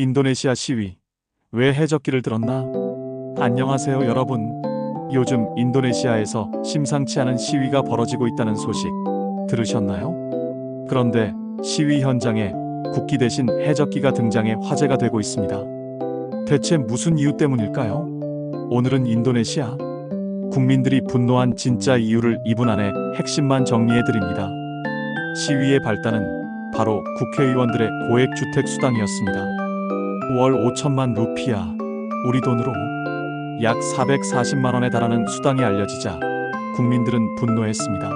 인도네시아 시위. 왜 해적기를 들었나? 안녕하세요, 여러분. 요즘 인도네시아에서 심상치 않은 시위가 벌어지고 있다는 소식 들으셨나요? 그런데 시위 현장에 국기 대신 해적기가 등장해 화제가 되고 있습니다. 대체 무슨 이유 때문일까요? 오늘은 인도네시아 국민들이 분노한 진짜 이유를 2분 안에 핵심만 정리해 드립니다. 시위의 발단은 바로 국회의원들의 고액 주택 수당이었습니다. 월 5천만 루피아, 우리 돈으로 약 440만 원에 달하는 수당이 알려지자 국민들은 분노했습니다.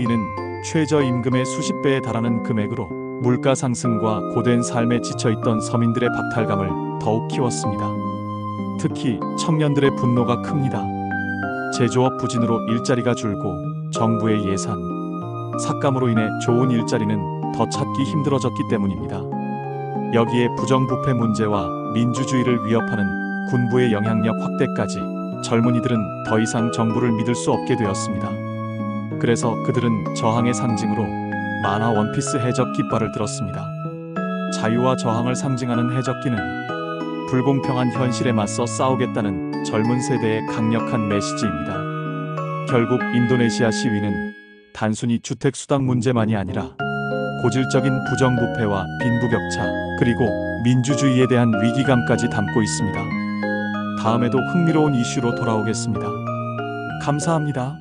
이는 최저임금의 수십 배에 달하는 금액으로 물가 상승과 고된 삶에 지쳐있던 서민들의 박탈감을 더욱 키웠습니다. 특히 청년들의 분노가 큽니다. 제조업 부진으로 일자리가 줄고 정부의 예산, 삭감으로 인해 좋은 일자리는 더 찾기 힘들어졌기 때문입니다. 여기에 부정부패 문제와 민주주의를 위협하는 군부의 영향력 확대까지 젊은이들은 더 이상 정부를 믿을 수 없게 되었습니다. 그래서 그들은 저항의 상징으로 만화 원피스 해적 깃발을 들었습니다. 자유와 저항을 상징하는 해적기는 불공평한 현실에 맞서 싸우겠다는 젊은 세대의 강력한 메시지입니다. 결국 인도네시아 시위는 단순히 주택 수당 문제만이 아니라 고질적인 부정부패와 빈부격차 그리고 민주주의에 대한 위기감까지 담고 있습니다. 다음에도 흥미로운 이슈로 돌아오겠습니다. 감사합니다.